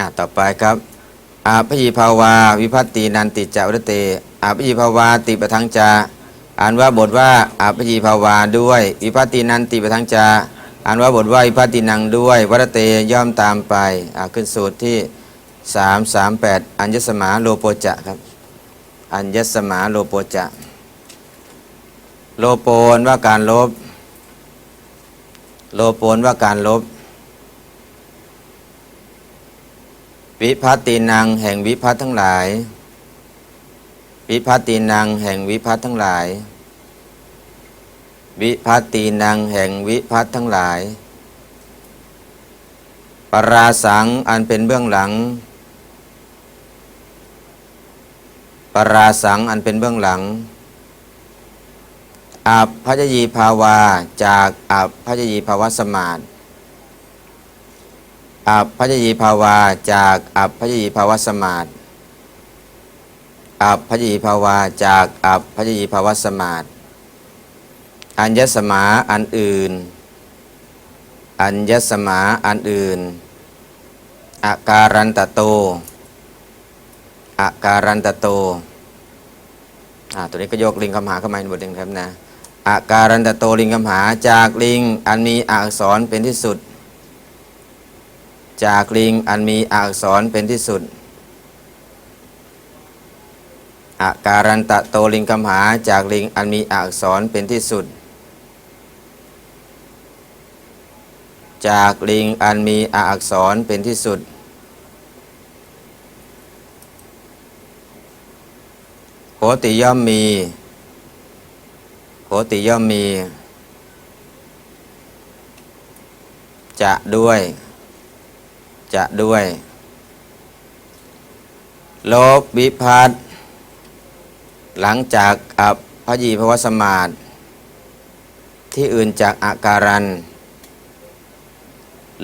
อะต่อไปครับอาพยีภาวา วิพัตตินันติจาวรเตอาพยีภาวาติปทังจาอ่านว่าบทว่าอาพยีภาวาด้วย วิพัตตินันติปทังจาอ่านว่าบทว่าวิพัตตินังด้วยวรเตย่อมตามไปอ่าขึ้นสูตรที่ 338 อัญญสมาโลโปจะครับ อัญญสมาโลโปจะ โลโปนว่าการลบ โลโปนว่าการลบ วิพัตตินังแห่งวิพัตทั้งหลาย วิพัตตินังแห่งวิพัตทั้งหลาย วิพัตตินังแห่งวิพัตทั้งหลาย ปราสังอันเป็นเบื้องหลัง ปราสังอันเป็นเบื้องหลังอับพัจยีภาวาจากอับพัจยีภาวะสมาธิ อับพัจยีภาวาจากอับพัจยีภาวสมาธิอับพัจยีภาวาจากอับพัจยีภาวสมาธิอัญญสมาอันอื่น อัญญสมาอันอื่นอาการันตโตอาการันตโตอ่าตัวนี้ก็ยกลิงคำหาเข้ามาในบทหนึ่งครับนะอาการันตโตลิงคำหาจากลิงอันมีอักษรเป็นที่สุด จากลิงอันมีอักษรเป็นที่สุดอาการันตโตลิงคำหาจากลิงอันมีอักษรเป็นที่สุด จากลิงอันมีอักษรเป็นที่สุด โหติย่อมมีโหติย่อมมี จะด้วย จะด้วยโลบวิพัตหลังจากอับพยีภวสมาตที่อื่นจากอาการัน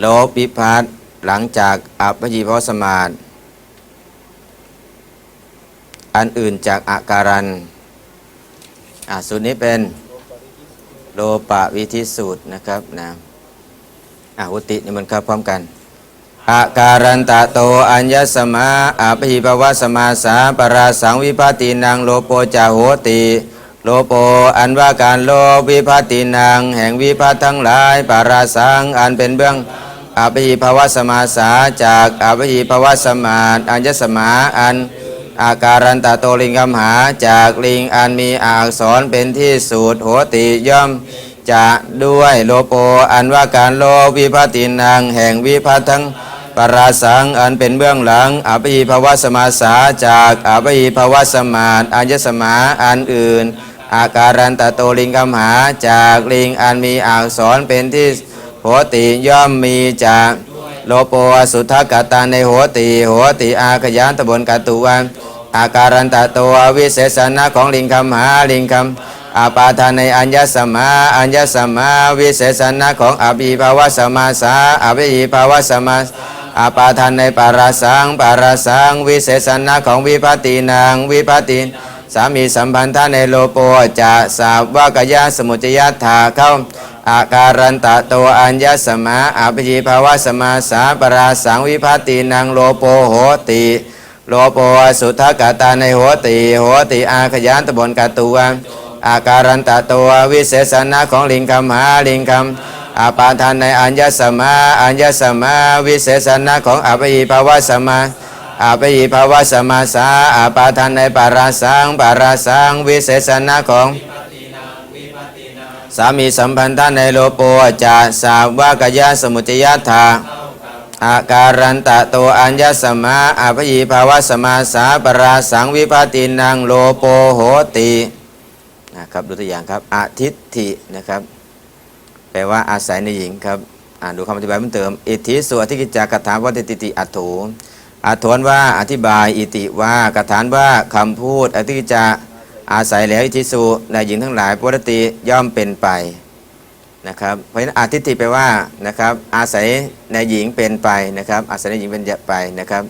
โลบวิพัตหลังจากอับพยีภวสมาตอันอื่นจากอาการันอ่าสูตรนี้เป็นโลปะวิธิสูตรนะครับนะอ่าวุตินี่มันครับพร้อมกัน อาการันตะโตอัญญสมาอาภิภวสมาสาปราสังวิปาตินังโลโปจาโหติโลโปอันว่าการโลวิปาตินังแห่งวิปาทั้งหลายปาราสังอันเป็นเบื้องอาภิภวสมาสาจากอาภิภวสมาอัญญสมาอันอาการันตะโตลิงคำหาจากลิงอันมีอักษรเป็นที่สูตรโหติย่อมจะด้วยโลโปอันว่าการโลวิพัตินังแห่งวิพัตทั้ง ปราสังอันเป็นเบื้องหลังอภิภวสมาสาจากอภิภวสมาตอัญญสมาอันอื่น อาการันตะโตลิงคำหาจากลิงอันมีอักษรเป็นที่โหติย่อมมีจากโลโปสุทธกตาในโหติโหติอาขยานตบนกตุวันอาการันตะโตวิเศษณะของลิงคำหาลิงคำอาปาทานในอัญญสมาอัญญสมาวิเศษณะของอภิภาวสมาสาอภิภาวสมา อาปาทานในปาราสังปาราสังวิเศษณะของวิพัตินางวิพัตินสามีสัมพันธะในโลโปจะสาวกยาสมุจยัตถาเข้าอาการันตะโตอัญญสมาอภิภาวะสมาสาปาราสังวิพัตินางโลโปโหติ โลโปสุทธกตาในโหติโหติอาขยานตบนกตุวอาการันตะตัววิเศษณะของลิงคำหาลิงคำ อาปาทานในอัญญสมาอัญญสมาวิเศษณะของอภิภาวสมาอาภิภาวสมาสาอาปาทานในปาราสังปาราสังวิเศษณะของสามีสัมพันธะในโลโปจะสาวกยาสมุจยัตถาอาการันตะโตอัญญสมาอาภิภาวสมาสาปราสังวิปาตินังโลโปโหตินะครับดูตัวอย่างครับอาทิตถินะครับ ลว่าอาศัยในหญิงครับอ่านดูคำอธิบายเพิ่มเติม อิทธิสุอธิกิจจากถาวัตติติอัตโถอัตถวนว่าอธิบายอิติว่ากถานว่าคำพูดอธิกิจจอาศัยแล้วอิทธิสุในหญิงทั้งหลายปกติย่อมเป็นไปนะครับ เพราะฉะนั้นอาทิติแปลว่านะครับ อาศัยในหญิงเป็นไปนะครับ อาศัยในหญิงเป็นไปนะครับ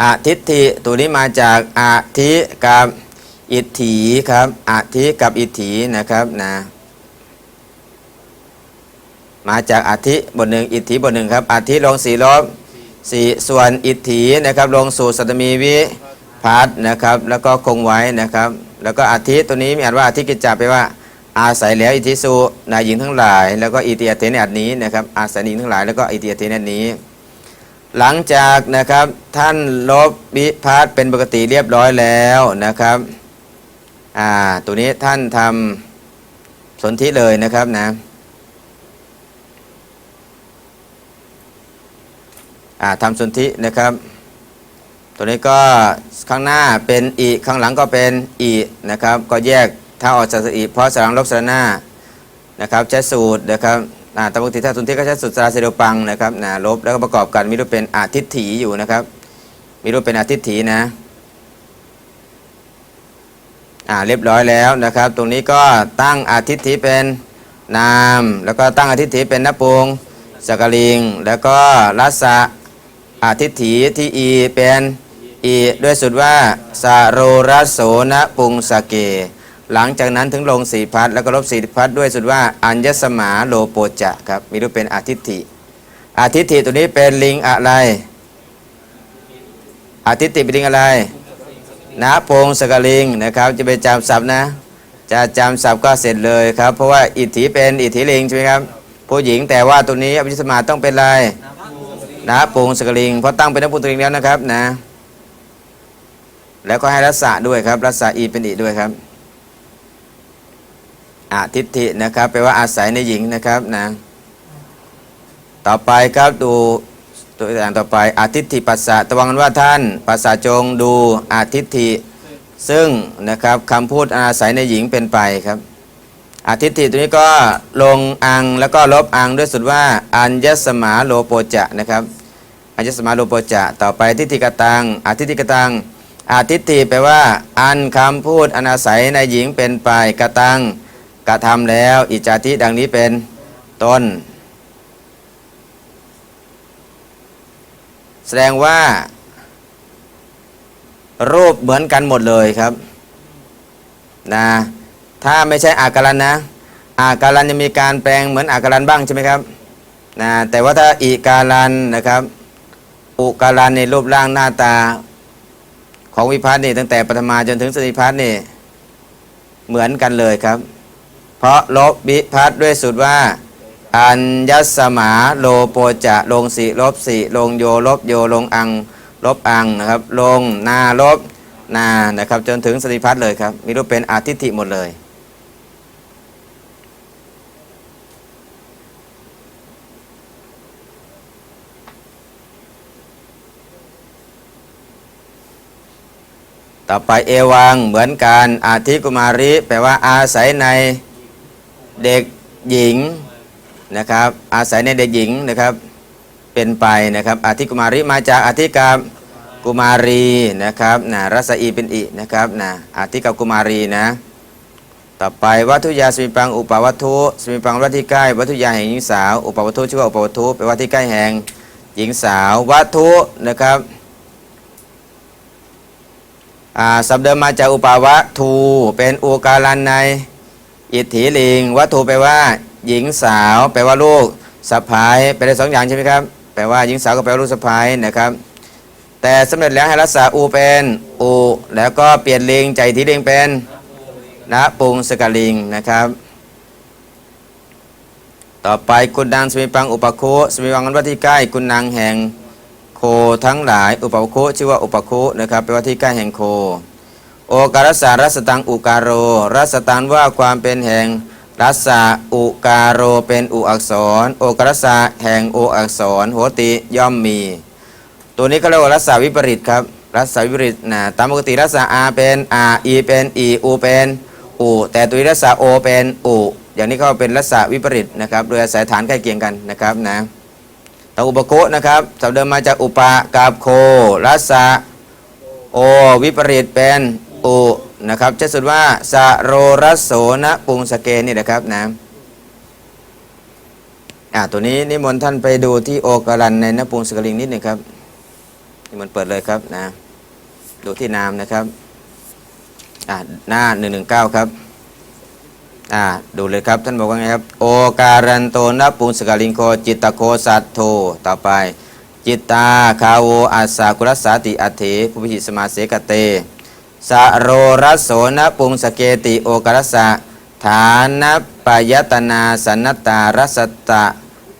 อาทิติตัวนี้มาจากอาทิกับอิทธิครับอาทิกับอิทธินะครับนะ มาจากอาทิบทหนึ่งอิทธิบทหนึ่งครับอาทิลงสี่ลบสี่ส่วนอิทธินะครับลงสู่สัตมีวิพัฒน์นะครับแล้วก็คงไว้นะครับแล้วก็อาทิตัวนี้มีอ่านว่าอาทิกิจจาแปว่าอาศัยแล้วอิทธิสุนายหญิงทั้งหลาย แล้วก็อิติอาเทในอันนี้นะครับอาศัยหญิงทั้งหลายแล้วก็อิติอาเทในอันนี้ หลังจากนะครับท่านลบวิพัฒน์เป็นปกติเรียบร้อยแล้วนะครับอ่าตัวนี้ท่านทำสนธิเลยนะครับนะอ่า ทำสนธินะครับ ตัวนี้ก็ข้างหน้าเป็นอีข้างหลังก็เป็นอีนะครับ ก็แยกถ้าออกจากอีเพราะสลังลบสระหน้านะครับใช้สูตรนะครับอ่าตามปกติถ้าสนธิก็ใช้สูตรสระเซโดปังนะครับนะลบแล้วก็ประกอบกันมีรูปเป็นอาทิตถีอยู่นะครับ มีรูปเป็นอาทิตถีนะอ่าเรียบร้อยแล้วนะครับ ตรงนี้ก็ตั้งอาทิตถีเป็นนาม แล้วก็ตั้งอาทิตถีเป็นนปุงสกลิง แล้วก็รัศะ อาทิตถีที่อีเป็นอีด้วยสุดว่าสาโรรัสโสนะปุงสเก หลังจากนั้นถึงลงสีพัดแล้วก็ลบสีพัดด้วยสุดว่า อัญญสมาโลโปจะครับ มีรูปเป็นอาทิตถิอาทิตถิตัวนี้เป็นลิงอะไรอาทิตติเป็นลิงอะไรนะพงสกลิงนะครับ จะไปจำศัพท์นะ จะจำศัพท์ก็เสร็จเลยครับ เพราะว่าอิทธิเป็นอิทธิลิงใช่ไหมครับ ผู้หญิงแต่ว่าตัวนี้อภิสมาต้องเป็นอะไร นะปูงสกลิงเพราะตั้งเป็นนักปูงสกลิงแล้วนะครับนะ แล้วก็ให้รัศะด้วยครับรัศะอีเป็นอีด้วยครับอาทิตฐินะครับแปลว่าอาศัยในหญิงนะครับนะ ต่อไปครับดูตัวอย่างต่อไปอาทิตฐิปัสสะตะวังกันว่าท่านปัสสะจงดูอาทิตฐิซึ่งนะครับคำพูดอาศัยในหญิงเป็นไปครับอาทิตย์ตัวนี้ก็ลงอังแล้วก็ลบอังด้วยสุดว่าอัญญสมาโลโปจะนะครับ อัญญสมาโลโปจะต่อไปทิฏฐิกตังอาทิตติกตังอาทิตติแปลว่า อันคำพูดอนอาศัยในหญิงเป็นไปกตังกระทำแล้ว อิจาทิดังนี้เป็นต้น แสดงว่า รูปเหมือนกันหมดเลยครับนะถ้าไม่ใช่อาการันนะ อาการันจะมีการแปลงเหมือนอาการันบ้างใช่ไหมครับนะแต่ว่าถ้าอีการันนะครับ อุการันในรูปร่างหน้าตาของวิพัฒน์นี่ตั้งแต่ปฐมาจนถึงสนิพัฒน์นี่เหมือนกันเลยครับ เพราะลบวิพัฒน์ด้วยสูตรว่า อัญญสมาโลโปจะลงสีลบสีลงโยลบโยลงอังลบอังนะครับ ลงนาลบนานะครับ จนถึงสติพัฒน์เลยครับ มีรูปเป็นอาทิติหมดเลย ต่อไปเอวังเหมือนกันอาทิกุมาริ แปลว่าอาศัยในเด็กหญิงนะครับ อาศัยในเด็กหญิงนะครับ เป็นไปนะครับอาทิกุมาริมาจากอาทิกับกุมารีนะครับนะรัศอีเป็นอินะครับนะอาทิกับกุมารีนะต่อไปวัตถุยาสมิปังอุปวัตถุสมิปังวัตที่ใกล้วัตถุยาแห่งหญิงสาว อุปวัตถุชื่อว่าอุปวัตถุแปลว่าที่ใกล้แห่งหญิงสาววัตถุนะครับ สับเดิมมาจากอุปวัตถุเป็นอุกาลันใน อิทธิลิงวัตถุแปลว่า หญิงสาว แปลว่าลูกสะพายแปลได้สองอย่างใช่ไหมครับ แปลว่าหญิงสาวก็แปลว่าลูกสะพายนะครับ แต่สำเร็จแล้วให้รักษาอูเป็นอูแล้วก็เปลี่ยนลิงใจที่ลิงเป็นนะปุงสกลิงนะครับ ต่อไปคุณนางสมิปังอุปคุสมิปังนั้นว่าที่ใกล้คุณนางแห่ง โคทั้งหลาย อุปโคชื่อว่าอุปโคนะครับแปลว่าที่ใกล้แห่งโค โอการสารัสตังอุการโร รัสตังว่าความเป็นแห่งรัสสะอุการโรเป็นอุอักษร โอการสะแห่งโออักษร โหติย่อมมี ตัวนี้เขาเรียกว่ารัศวิปริตครับรัศวิปริตนะตามปกติรัศอาเป็นอาอีเป็นอีอูเป็นอูแต่ตัวนี้รัศโอเป็นอูอย่างนี้เขาเป็นรัศวิปริตนะครับโดยอาศัยฐานใกล้เคียงกันนะครับนะ ต่ออุปโกะนะครับสับเดิมมาจากอุปะกับโครัศโอวิปริตเป็นอูนะครับจะสุดว่าสะโรรัสโสนะปุงสเกนี่นะครับนะอ่าตัวนี้นิมนต์ท่านไปดูที่โอกาลันในนปุงสกลิงนิดหนึ่งครับนี่มันเปิดเลยครับนะดูที่นามนะครับอ่าหน้าหนึ่งหนึ่งเก้าครับ อ่าดูเลยครับ ท่านบอกว่าไงครับ โอการันโตนปุงสกาลิงโคจิตโคสัตโทต่อไป จิตตาคาโวอาสากุลสาติอัตเถภูพิหิสมาเสกเตสโรรัสโสนปุงสเกติโอการัสะฐานปยตนาสันนตารัสตะ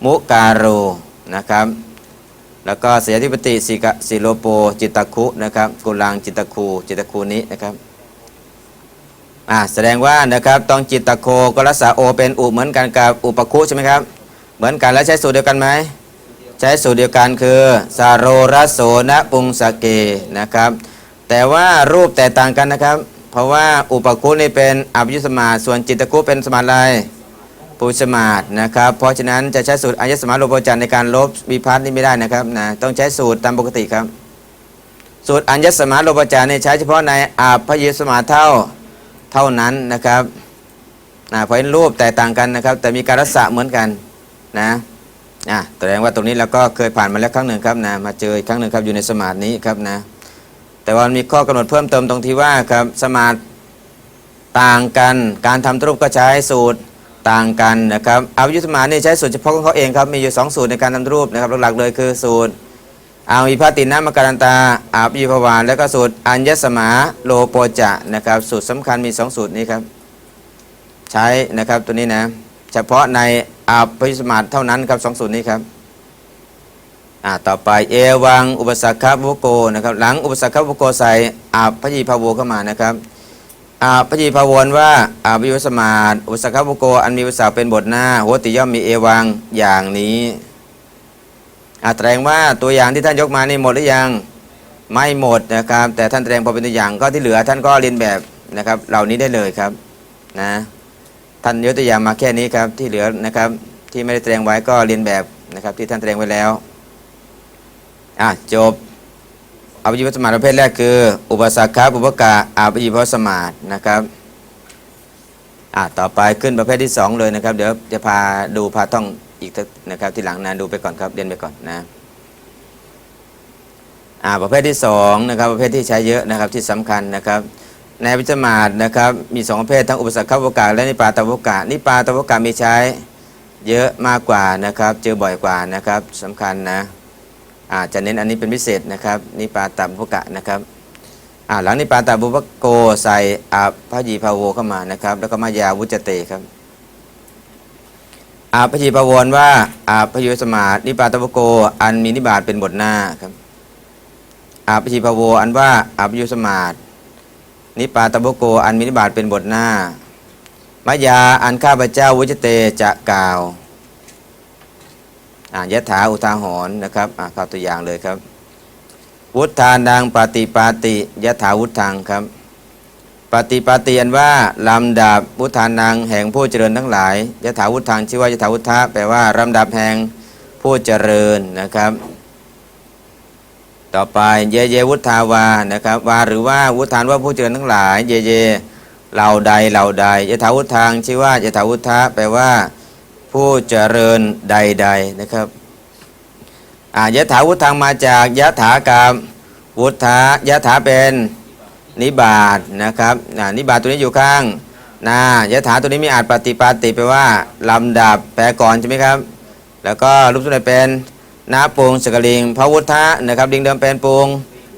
มุการโรนะครับ แล้วก็เสียธิปติสิกสิโลโปจิตตคุนะครับกุลังจิตตคูจิตตคูนี้นะครับ อ่าแสดงว่านะครับต้องจิตตโคก็รักษาโอเป็นอุเหมือนกันกับอุปคุใช่ไหมครับ เหมือนกันแล้วใช้สูตรเดียวกันไหมใช้สูตรเดียวกันคือสาโรรัสโสนะปุงสเกนะครับ แต่ว่ารูปแตกต่างกันนะครับ เพราะว่าอุปคุนี่เป็นอภิยุสมาส่วนจิตตคุเป็นสมาอะไรปูสมาดนะครับ เพราะฉะนั้นจะใช้สูตรอายสมาโลโปจันทร์ในการลบวิพัฒน์นี่ไม่ได้นะครับนะต้องใช้สูตรตามปกติครับ สูตรอัญญสมาโลโปจันทร์นี่ใช้เฉพาะในอาพยสมาเท่า เท่านั้นนะครับนะเพราะฉะนั้นรูปแตกต่างกันนะครับ แต่มีการรักษาเหมือนกันนะอะแสดงว่าตรงนี้เราก็เคยผ่านมาแล้วครั้งหนึ่งครับนะมาเจออีกครั้งหนึ่งครับอยู่ในสมาธินี้ครับนะแต่ว่ามีข้อกำหนดเพิ่มเติมตรงที่ว่าครับสมาธิต่างกัน การทำรูปก็ใช้สูตรต่างกันนะครับอาวิยุทธมานี่ใช้สูตรเฉพาะของเขาเองครับมีอยู่ 2 สูตรในการทำรูปนะครับหลักๆเลยคือสูตร อาวิพัตินามการันตาอาบยิภวานแล้วก็สูตรอัญญสมาโลโปจะนะครับสูตรสำคัญมี 2 สูตรนี้ครับ ใช้นะครับตัวนี้นะ เฉพาะในอาพยสมาเท่านั้นครับสองสูตรนี้ครับอ่าต่อไปเอวังอุปสักขบุโกนะครับหลังอุปสักขบุโกใส่อาพยีภาโวเข้ามานะครับอาพยีพาวนว่าอาวิวสมาตอุปสกบุโกอันมีภาษาเป็นบทหน้าโหติย่อมมีเอวังอย่างนี้ อาแสดงว่าตัวอย่างที่ท่านยกมานี่หมดหรือยังไม่หมดนะครับ แต่ท่านแสดงพอเป็นตัวอย่างก็ที่เหลือท่านก็เรียนแบบนะครับ เหล่านี้ได้เลยครับนะท่านยกตัวอย่างมาแค่นี้ครับที่เหลือนะครับที่ไม่ได้แสดงไว้ก็เรียนแบบนะครับ ที่ท่านแสดงไว้แล้วอะจบอภิยิพสมาธิประเภทแรกคือ อุปสรรคบุปกะอาภิยิพสมาธินะครับอ่าต่อไปขึ้นประเภทที่สองเลยนะครับ เดี๋ยวจะพาดูพาท่อง อีกสักนะครับที่หลังนะดูไปก่อนครับเรียนไปก่อนนะอ่าประเภทที่สองนะครับประเภทที่ใช้เยอะนะครับที่สำคัญนะครับในวิจมาศนะครับมีสองประเภททั้งอุปสรรคบุปกะและนิปาตบุปกะนิปาตบุปกะมีใช้เยอะมากกว่านะครับ เจอบ่อยกว่านะครับสำคัญนะอาจจะเน้นอันนี้เป็นพิเศษนะครับนิปาตาบุพกะนะครับอ่าหลังนิปาตาบุพโกใส่อาพยีภาโวเข้ามานะครับ แล้วก็มายาวุจเตครับ อาพยีภาวนว่าอาพยุสมานิปาตาบุโก อันมีนิบาตเป็นบทหน้าครับ อาพยีภาโวอันว่าอาพยุสมานิปาตาบุโก อันมีนิบาตเป็นบทหน้ามายาอันข้าพเจ้าวุจเตจะกล่าวอ่านยะถาอุทาหรณ์นะครับอ่าเข้าตัวอย่างเลยครับ วุฒานังปฏิปาติยะถาวุธังครับ ปฏิปาติอันว่าลำดับวุฒานังแห่งผู้เจริญทั้งหลายยะถาวุธังชื่อว่ายะถาวุฒะแปลว่าลำดับแห่งผู้เจริญนะครับ ต่อไปเยเยวุฒาวานะครับวาหรือว่าวุฒานว่าผู้เจริญทั้งหลาย เยเยเหล่าใดเหล่าใดยะถาวุธังชื่อว่ายะถาวุฒะแปลว่า ผู้เจริญใดๆนะครับอ่ายะถาวุธังมาจากยะถากรรมวุฒายะถาเป็น นิบาตนะครับนิบาตตัวนี้อยู่ข้างนายะถาตัวนี้มีอาจปฏิปาติแปลว่าลำดับแปลก่อนใช่ไหมครับ แล้วก็รูปสุดท้ายเป็นนาปงสกลิงพระวุฒะนะครับลิงเดิมเป็นปง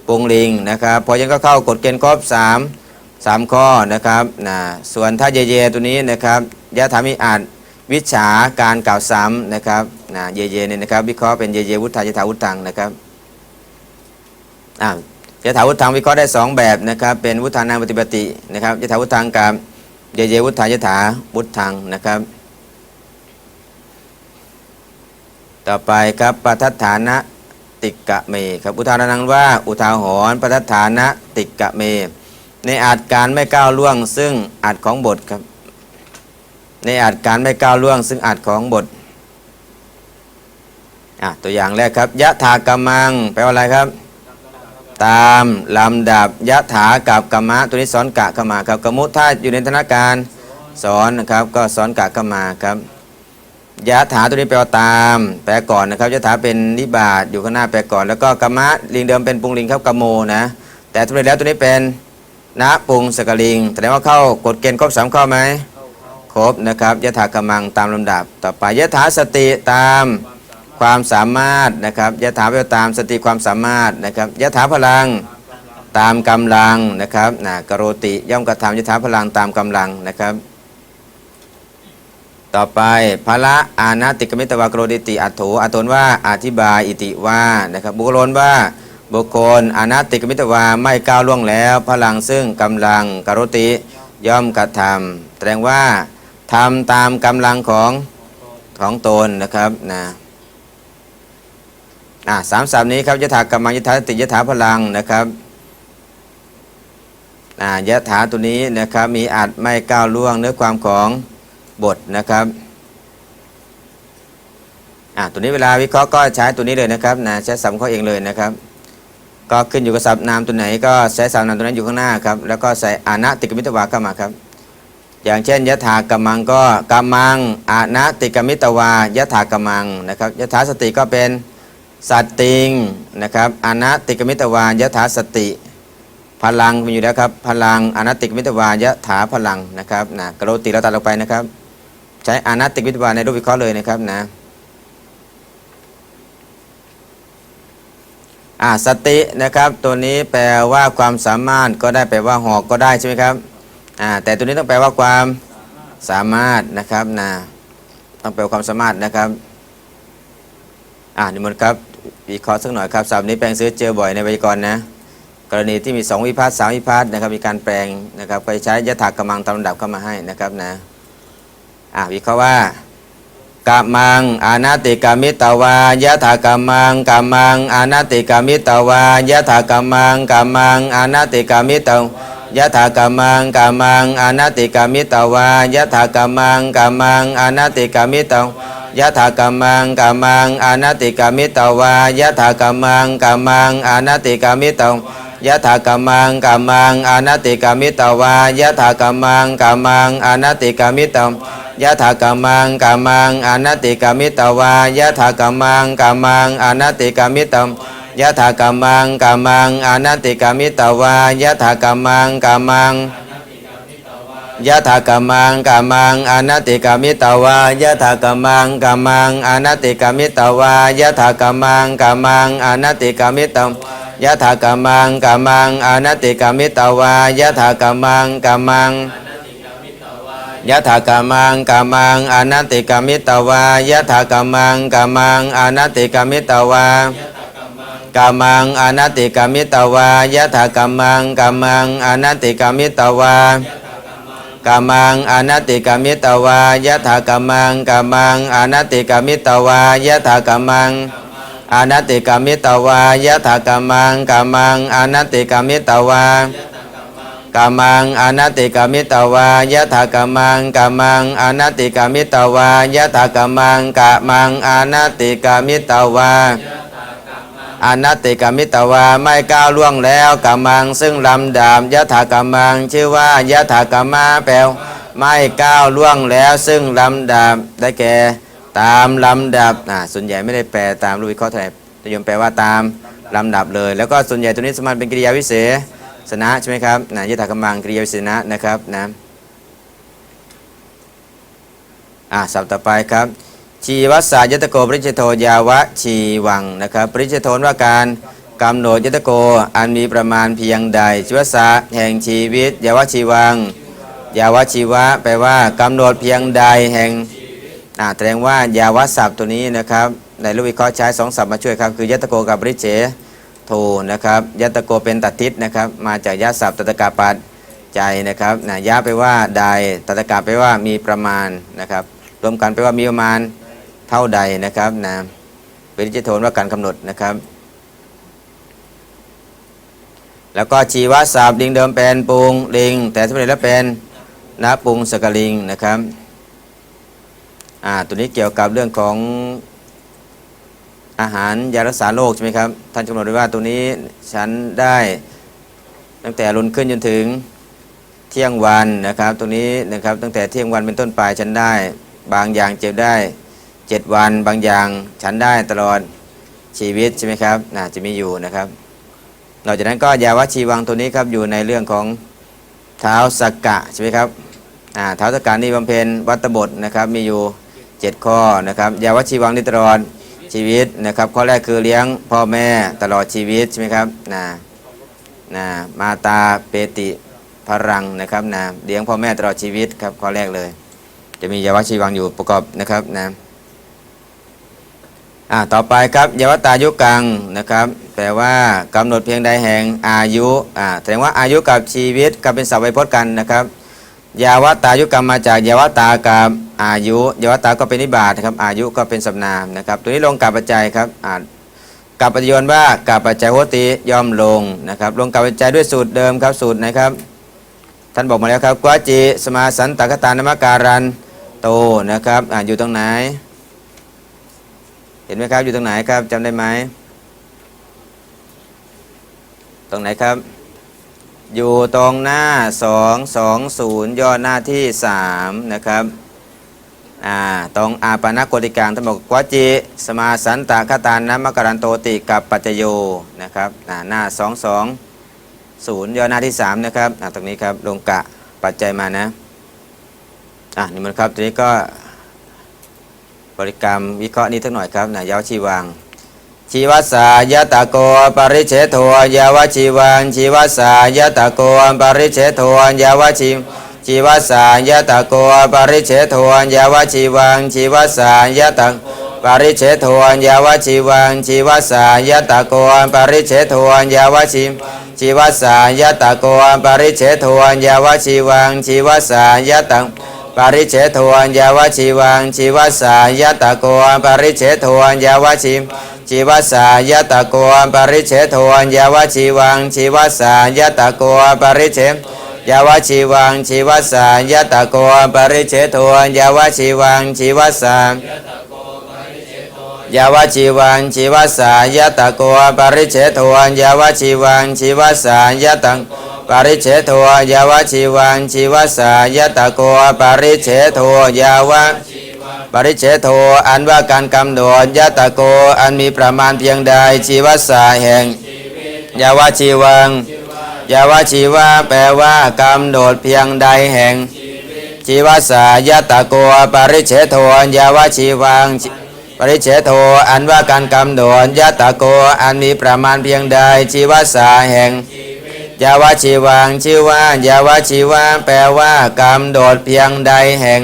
ปงลิงนะครับพอยังก็เข้ากฎเกณฑ์ครบสามสามข้อนะครับนะส่วนถ้าเยเยตัวนี้นะครับยะถามีอาจวิชาการกล่าวซ้ำนะครับนะเยเยเนี่ยนะครับวิเคราะห์เป็นเยเยวุฒายถาวุธังนะครับอ่า ยถาวุธังวิเคราะห์ได้สองแบบนะครับ เป็นวุฒานังปฏิปตินะครับยถาวุธังกับเยเยวุฒายถาวุธังนะครับ ต่อไปครับปัฏฐานะติกะเมครับอุทานังว่าอุทาหรณ์ปัฏฐานะติกะเม ในอาจการไม่ก้าวล่วง ซึ่งอาจของบทครับในอาจการไม่ก้าวล่วง ซึ่งอาจของบทอะตัวอย่างแรกครับยะถากำมังแปลว่าอะไรครับ ตามลำดับยะถากับกรรมะตัวนี้สอนกะเข้ามาครับกมุถ้าอยู่ในธนาการสอนนะครับก็สอนกะเข้ามาครับยะถาตัวนี้แปลว่าตาม แปลก่อนนะครับยะถาเป็นนิบาตอยู่ข้างหน้าแปลก่อน แล้วก็กรรมะลิงเดิมเป็นปุงลิงครับกโมนะแต่ตัวนี้แล้วตัวนี้เป็นนะปุงสกลิงแสดงว่าเข้ากฎเกณฑ์ครบสามข้อไหมครบนะครับยะถากำมังตามลำดับ ต่อไปยะถาสติตาม ความสามารถนะครับยถาไปตามสติความสามารถนะครับยถาพลังตามกำลังนะครับนะกโรติย่อมกระทำยถาพลังตามกำลังนะครับ ต่อไปพละอานาติกมิตวากโรดิติอัตโถอัตโนว่าอธิบายอิติว่านะครับบุคคลว่าบุคคลอานาติกมิตวาไม่ก้าวล่วงแล้ว พลังซึ่งกำลังกโรติย่อมกระทำแสดงว่าทำตามกำลังของของตนนะครับนะ อ่าสามสามนี้ครับยถากรรมังยถาสติยถาพลังนะครับอ่ายถาตัวนี้นะครับมีอาจไม่ก้าวล่วงเนื้อความของบทนะครับอ่าตัวนี้เวลาวิเคราะห์ก็ใช้ตัวนี้เลยนะครับนะใช้สัมข้อเองเลยนะครับก็ขึ้นอยู่กับศัพท์นามตัวไหนก็ใช้ศัพท์นามตัวนั้นอยู่ข้างหน้าครับแล้วก็ใส่อานะติกมิตวาเข้ามาครับ อย่างเช่นยถากรรมังก็กรรมังอานะติกมิตวายถากรรมังนะครับยถาสติก็เป็น สัตติงนะครับอนะติกมิตวายถาสติ พลังมีอยู่แล้วครับ พลังอนัตติกมิตวายถาพลังนะครับนะกระโดดติเราตัดลงไปนะครับ ใช้อนัตติกมิตวาในรูปวิเคราะห์เลยนะครับนะอ่าสตินะครับตัวนี้แปลว่าความสามารถก็ได้แปลว่าหอกก็ได้ใช่ไหมครับอ่าแต่ตัวนี้ต้องแปลว่าความสามารถนะครับนะต้องแปลว่าความสามารถนะครับอ่านิมนต์ครับ วิเคราะห์สักหน่อยครับศัพท์นี้แปลงซื้อเจอบ่อยในไวยากรณ์นะ กรณีที่มี 2 วิพากษ์สามวิพากษ์นะครับ มีการแปลงนะครับก็ใช้ยถากำมังตามลำดับเข้ามาให้นะครับนะอะวิเคราะห์ว่ากามังอานาติกามิตวายะถากามังกามังอานาติกามิตวายะถากามังกามังอานาติกามิตวยะถากามังกามังอานาติกามิตวายะถากามังกามังอานาติกามิตว ยะถากามังกามังอานาติกามิตวายะถากามังกามังอานาติกามิตวยะถากามังกามังอานาติกามิตวายะถากามังกามังอานาติกามิตวยะถากามังกามังอานาติกามิตวายะถากามังกามังอานาติกามิตวยะถากามังกามังอานาติกามิตวายะถากามังกามัง ยะถากามังกามังอนาติกามิตาวายะถากามังกามังอนาติกามิตาวายะถากามังกามังอนาติกามิตวยะถากามังกามังอนาติกามิตาวายะถากามังกามังยะถากามังกามังอนาติกามิตาวายะถากามังกามังอนาติกามิตาวากามังอนาติกามิตาวายะถากามังกามังอานาติกามิตาวา กามังอนาติกามิตวายะถากามังกามังอนาติกามิตวายะถากามังอนาติกามิตวายะถากามังกามังอนาติกามิตวากามังอนาติกามิตวายะถากามังกามังอนาติกามิตวายะถากามังกามังอานาติกามิตวา อนาติกมิตวาไม่ก้าวล่วงแล้วกามัง ซึ่งลำดาบยะถากามัง ชื่อว่ายะถากามาแปลวไม่ก้าวล่วงแล้ว ซึ่งลำดาบได้แก่ตามลำดับอ่าส่วนใหญ่ไม่ได้แปลตามรูปวิเคราะห์เท่าไหร่แต่โยมแปลว่าตามลำดับเลย แล้วก็ส่วนใหญ่ตัวนี้สมานเป็นกิริยาวิเศษณะใช่ไหมครับนะยะถากำมังกิริยาวิเศษณะนะครับนะอ่าสับต่อไปครับ ชีวสายตโกปริชโทยาวะชีวังนะครับปริชโทนว่าการกำหนดยตโกอันมีประมาณเพียงใด ชีวสาแห่งชีวิต ยาวะชีวัง ยาวะชีวะแปลว่ากำหนดเพียงใดแห่งอ่าแสดงว่ายาวัศัพท์ตัวนี้นะครับในรูปวิเคราะห์ใช้สองศัพท์มาช่วยครับคือยัตโกกับริเจโทนะครับยัตโกเป็นตัดทิศนะครับมาจากยะศัพท์ตตกาปัดใจนะครับนะยะไปว่าใดตตกาไปว่ามีประมาณนะครับรวมกันไปว่ามีประมาณ เท่าใดนะครับนะปริเจโทนว่าการกำหนดนะครับ แล้วก็ชีวศัพท์ลิงเดิมเป็นปุงลิง แต่สมัยแล้วเป็นนะปุงสกลิงนะครับอ่าตัวนี้เกี่ยวกับเรื่องของอาหารยารักษาโรคใช่ไหมครับท่านกำหนดไว้ว่าตัวนี้ฉันได้ตั้งแต่รุนขึ้นจนถึงเที่ยงวันนะครับตัวนี้นะครับตั้งแต่เที่ยงวันเป็นต้นไปฉันได้ บางอย่างเจ็บได้ เจ็ดวันบางอย่างฉันได้ตลอดชีวิตใช่ไหมครับน่าจะมีอยู่นะครับนอกจากนั้นก็ยาวชีวังตัวนี้ครับอยู่ในเรื่องของเท้าสกกะใช่ไหมครับอ่าเท้าสกกะนี่บำเพ็ญวัตบทนะครับมีอยู่เจ็ดข้อนะครับยาวชีวังนิตรอนชีวิตนะครับข้อแรกคือเลี้ยงพ่อแม่ตลอดชีวิตใช่ไหมครับนะนะมาตาเปติพรังนะครับนะเลี้ยงพ่อแม่ตลอดชีวิตครับข้อแรกเลย จะมียาวชีวังอยู่ประกอบนะครับนะ อ่าต่อไปครับยาวตายุกังนะครับ แปลว่ากำหนดเพียงใดแห่งอายุอ่าแสดงว่าอายุกับชีวิตก็เป็นสัพท์ไวยพจน์กันนะครับยาวตายุกรรมมาจากยาวตากับอายุยาวตาก็เป็นนิบาตครับอายุก็เป็นสำนามนะครับ ตัวนี้ลงกับปัจจัยครับอ่านกับปัจจยนว่ากับปัจจัยโหติย่อมลงนะครับลงกับปัจจัยด้วยสูตรเดิมครับสูตรนะครับ ท่านบอกมาแล้วครับกวาจิสมาสันตกตานมการันโตนะครับอ่าอยู่ตรงไหน เห็นไหมครับอยู่ตรงไหนครับจำได้ไหมตรงไหนครับ อยู่ตรงหน้า 220 ย่อหน้าที่ 3 นะครับอ่าตรงอาปานโกติกางท่านบอกกวจิ สมาสันตคตานนมกรันโตติกับปัจโยนะครับอ่าหน้า 220 ย่อหน้าที่ 3 นะครับตรงนี้ครับลงกะปัจจัยมานะอะนี่มันครับทีนี้ก็ บริกรรมวิเคราะห์นี้ทั้งหน่อยครับนะยาวชีวัง ชีวสายตะโกปริเฉโทยาวชีวัง ชีวสายตะโกปริเฉโทยาวชีชีวสายตะโกปริเฉโทยาวชีวัง ชีวสายตะปริเฉโทยาวชีวัง ชีวสายตะโกปริเฉโทยาวชีชีวสายตะโกปริเฉโทยาวชีวัง ชีวสายตะ ปริเฉโทยาวชีวังชีวสายตะโกปริเฉโทยาวชีชีวสายตะโกปริเฉโทยาวชีวังชีวสายตะโกปริเฉยาวชีวังชีวสายตะโกปริเฉโทยาวชีวังชีวสายาวชีวังชีวสายตะโกปริเฉโทยาวชีวังชีวสายตะโก ปริเฉโทยาวชีวังชีวสายตะโกปริเฉโทยาวะปริเฉโทอันว่าการกำหนดยะตะโกอันมีประมาณเพียงใดชีวสาแห่งยาวชีวังยาวชีวาแปลว่ากำหนดเพียงใดแห่ง ชีวสายะตะโกปริเฉโทยาวชีวังปริเฉโทอันว่าการกำหนดยะตะโกอันมีประมาณเพียงใดชีวสาแห่ง ยาวาชีวังชื่อว่ายาวาชีวาแปลว่ากำหนดเพียงใดแห่ง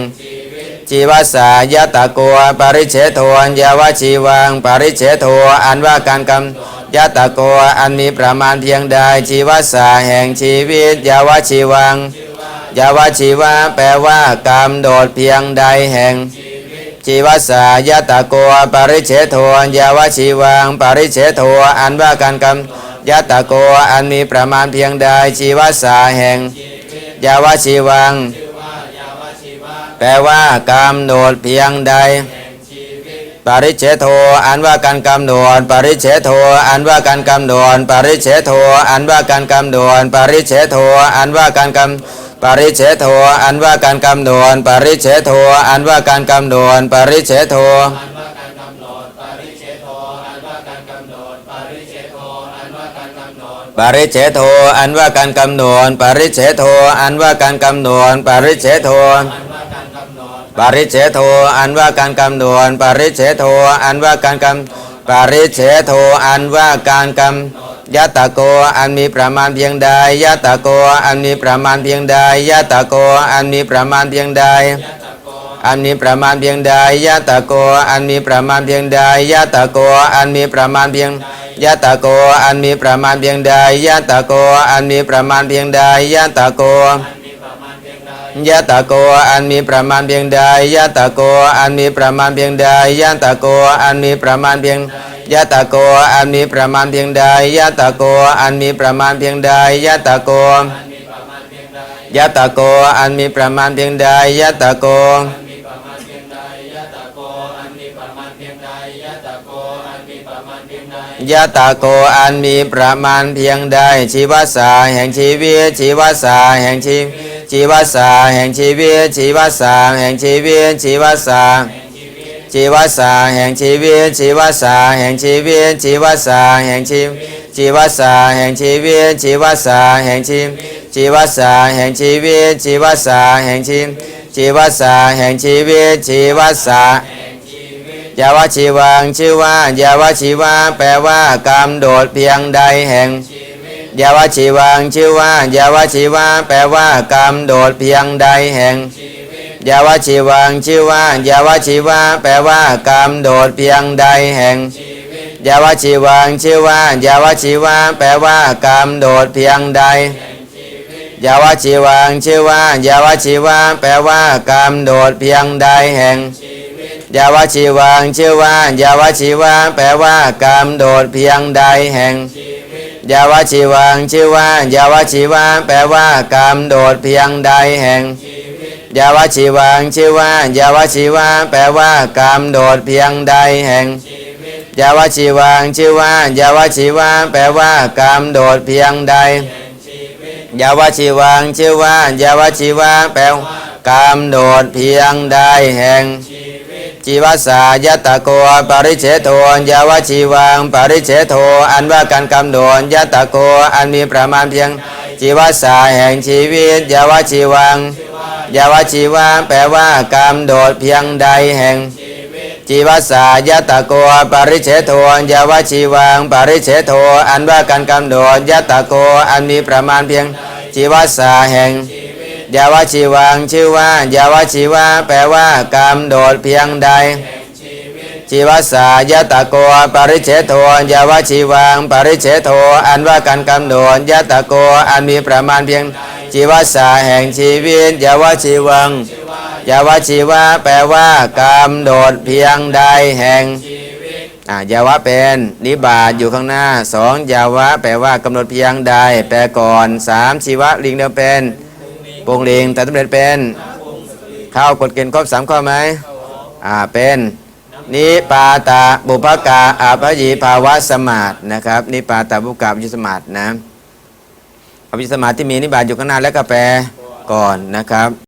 ชีวสายตะโกปริเฉโทยาวชีวังปริเฉโทอันว่าการกำยตะโกอันมีประมาณเพียงใด ชีวสาแห่งชีวิตยาวชีวังยาวชีวะแปลว่ากำโดดเพียงใดแห่งชีวสายตะโกปริเฉโทยาวชีวังปริเฉโทอันว่าการกำ ยตะโกอันมีประมาณเพียงใดชีวสาแห่ง ยาวชีวัง แปลว่ากำหนดเพียงใด ปริเฉโทอันว่าการกำหนดปริเฉโทอันว่าการกำหนดปริเฉโทอันว่าการกำหนดปริเฉโทอันว่าการกำปริเฉโทอันว่าการกำหนดปริเฉโทอันว่าการกำหนดปริเฉโท ปริเฉโทอันว่าการกำหนดปริเฉโทอันว่าการกำหนดปริเฉโทปริเฉโทอันว่าการกำหนดปริเฉโทอันว่าการกำปริเฉโทอันว่าการกำยะตะโกอันมีประมาณเพียงใดยะตะโกอันมีประมาณเพียงใดยะตะโกอันมีประมาณเพียงใด อันมีประมาณเพียงใดยะตะโก อันมีประมาณเพียงใดยะตะโก อันมีประมาณเพียงยะตะโก อันมีประมาณเพียงใดยะตะโก อันมีประมาณเพียงใดยะตะโกยะตะโก อันมีประมาณเพียงใดยะตะโก อันมีประมาณเพียงใดยะตะโก อันมีประมาณเพียงยะตะโก อันมีประมาณเพียงใดยะตะโก อันมีประมาณเพียงใดยะตะโกยะตะโก อันมีประมาณเพียงใดยะตะโก ยะตะโกอันมีประมาณเพียงใดชีวสาแห่งชีวิตชีวสาแห่งชีชีวสาแห่งชีวิตชีวสาแห่งชีวิตชีวสาชีวสาแห่งชีวิตชีวสาแห่งชีวิตชีวสาแห่งชีชีวสาแห่งชีวิตชีวสาแห่งชีชีวสาแห่งชีวิตชีวสาแห่งชีชีวสาแห่งชีวิตชีวสา ยาวชีวังชื่อว่ายาวชีวาแปลว่ากรรมโดดเพียงใดแห่งยาวชีวังชื่อว่ายาวชีวาแปลว่ากรรมโดดเพียงใดแห่งยาวชีวังชื่อว่ายาวชีวาแปลว่ากรรมโดดเพียงใดแห่งยาวชีวังชื่อว่ายาวชีวาแปลว่ากรรมโดดเพียงใดยาวชีวังชื่อว่ายาวชีวาแปลว่ากรรมโดดเพียงใดแห่ง ยาวชีวังชื่อว่ายาวชีวาแปลว่ากรรมโดดเพียงใดแห่งยาวชีวังชื่อว่ายาวชีวาแปลว่ากรรมโดดเพียงใดแห่งยาวชีวังชื่อว่ายาวชีวาแปลว่ากรรมโดดเพียงใดแห่งยาวชีวังชื่อว่ายาวชีวาแปลว่ากรรมโดดเพียงใดยาวชีวังชื่อว่ายาวชีวาแปลว่ากรรมโดดเพียงใดแห่ง จีวสายตะโกปริเฉโทยาวชีวัง ปริเฉโทอันว่าการกำโดดยตะโกอันมีประมาณเพียงจีวสาแห่งชีวิตยาวชีวังยาวชีวาแปลว่ากรรมโดดเพียงใดแห่งจีวสายตะโกปริเฉโทยาวชีวัง ปริเฉโทอันว่าการกำโดดยตะโกอันมีประมาณเพียงจีวสาแห่ง ยาวชีวังชื่อว่ายาวชีวาแปลว่ากำโดดเพียงใดจีวสายตะโกปริเฉโทยาวชีวัง ปริเฉโทอันว่าการกำโดดยตะโกอันมีประมาณเพียงจีวสาแห่งชีวิตยาวชีวังยาวชีวะแปลว่ากรรมโดดเพียงใดแห่งอ่ายาวะเป็นนิบาตอยู่ข้างหน้าสองยาวะแปลว่ากำหนดเพียงใด แปลก่อนสามชีวะลิงเดียวเป็น ปงเลงแต่สำเร็จเป็นเข้ากฎเกณฑ์ครบสามข้อไหมอ่าเป็นนิปาตาบุพกาอาภยีภาวะสมาธินะครับนิปาตาบุพกาอภิสมาธินะอภิสมาธิที่มีนิบาตอยู่ข้างหน้าแล้วกาแปก่อนนะครับ